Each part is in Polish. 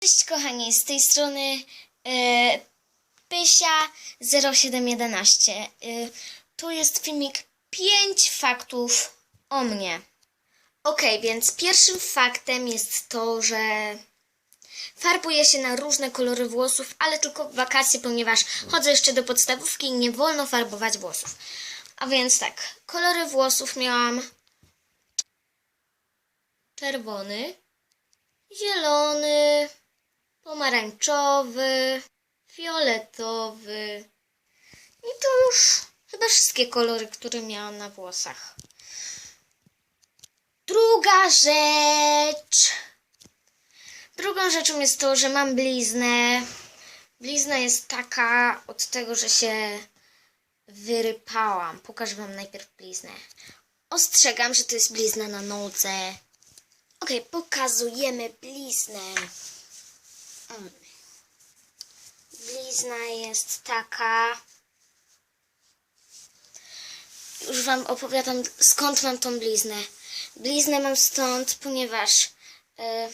Cześć kochani, z tej strony e, Pysia 0711. E, tu jest filmik 5 faktów o mnie. Ok, więc pierwszym faktem jest to, że farbuję się na różne kolory włosów, ale tylko w wakacje, ponieważ chodzę jeszcze do podstawówki i nie wolno farbować włosów. A więc tak, kolory włosów miałam czerwony, zielony, pomarańczowy, fioletowy. I to już chyba wszystkie kolory, które miałam na włosach. Druga rzecz. Drugą rzeczą jest to, że mam bliznę. Blizna jest taka od tego, że się wyrypałam. Pokażę Wam najpierw bliznę. Ostrzegam, że to jest blizna na nodze. Ok, pokazujemy bliznę. Blizna jest taka. Już Wam opowiadam, skąd mam tą bliznę. Bliznę mam stąd, ponieważ e,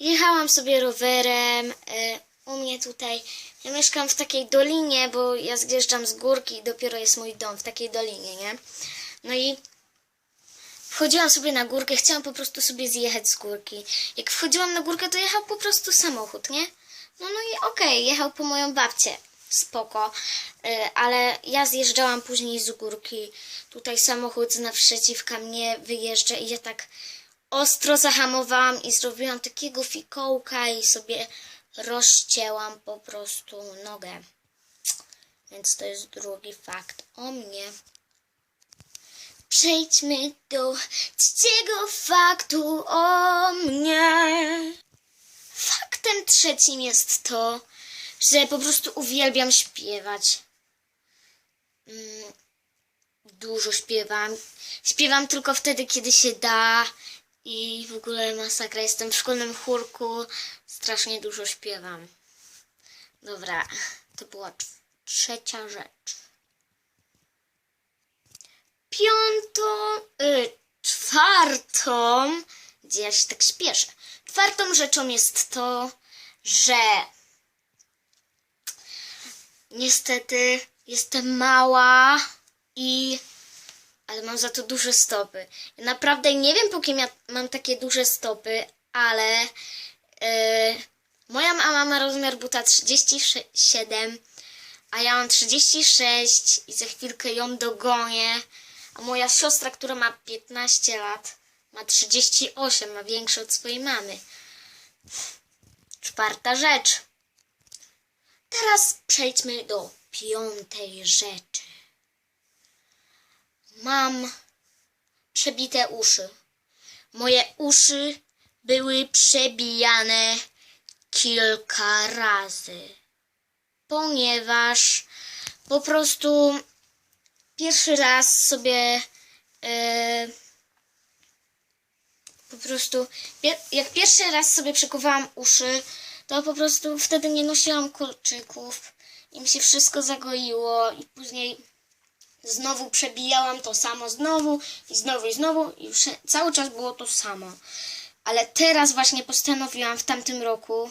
jechałam sobie rowerem. E, u mnie tutaj. Ja mieszkam w takiej dolinie, bo ja zjeżdżam z górki i dopiero jest mój dom w takiej dolinie, nie? No i Wchodziłam sobie na górkę, chciałam po prostu sobie zjechać z górki. Jak wchodziłam na górkę, to jechał po prostu samochód, nie? No, no i okej, jechał po moją babcię. Spoko. Y, ale ja zjeżdżałam później z górki. Tutaj samochód naprzeciwka mnie wyjeżdża i ja tak ostro zahamowałam i zrobiłam takiego fikołka i sobie rozcięłam po prostu nogę. Więc to jest drugi fakt o mnie. Przejdźmy do trzeciego faktu o mnie. Faktem trzecim jest to, że po prostu uwielbiam śpiewać. Mm, Dużo śpiewam. Śpiewam tylko wtedy, kiedy się da. I w ogóle masakra. Jestem w szkolnym chórku. Strasznie dużo śpiewam. Dobra, to była tr- trzecia rzecz piątą, y, czwartą, gdzie ja się tak śpieszę. Czwartą rzeczą jest to, że niestety jestem mała i ale mam za to duże stopy. Ja naprawdę nie wiem, po kim ja mam takie duże stopy, ale y, moja mama ma rozmiar buta 37, a ja mam 36 i za chwilkę ją dogonię. A moja siostra, która ma 15 lat, ma 38, ma większe od swojej mamy. Czwarta rzecz. Teraz przejdźmy do piątej rzeczy. Mam przebite uszy. Moje uszy były przebijane kilka razy, ponieważ po prostu pierwszy raz sobie e, po prostu jak pierwszy raz sobie przekuwałam uszy, to po prostu wtedy nie nosiłam kolczyków i mi się wszystko zagoiło i później znowu przebijałam to samo znowu i znowu i znowu i już cały czas było to samo. Ale teraz właśnie postanowiłam w tamtym roku,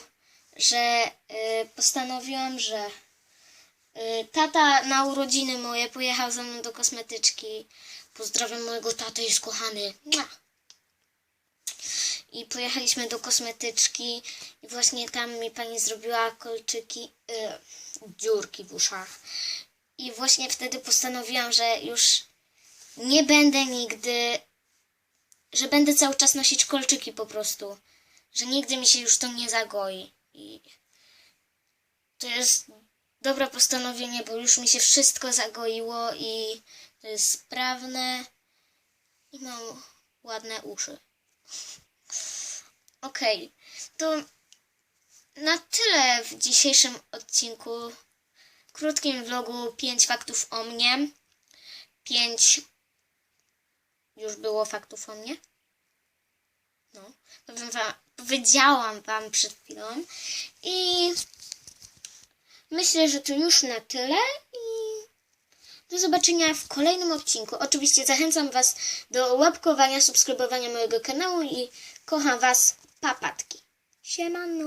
że e, postanowiłam, że Tata na urodziny moje pojechał ze mną do kosmetyczki. Pozdrawiam mojego tatę, jest kochany. I pojechaliśmy do kosmetyczki i właśnie tam mi pani zrobiła kolczyki, y, dziurki w uszach. I właśnie wtedy postanowiłam, że już nie będę nigdy, że będę cały czas nosić kolczyki po prostu. Że nigdy mi się już to nie zagoi. I to jest dobre postanowienie, bo już mi się wszystko zagoiło i to jest sprawne i mam ładne uszy. Okej, to na tyle w dzisiejszym odcinku. Krótkim vlogu 5 faktów o mnie. 5 już było faktów o mnie. No, powiem wam, powiedziałam wam przed chwilą. I Myślę, że to już na tyle i do zobaczenia w kolejnym odcinku. Oczywiście zachęcam Was do łapkowania, subskrybowania mojego kanału i kocham Was, papatki. Siemano.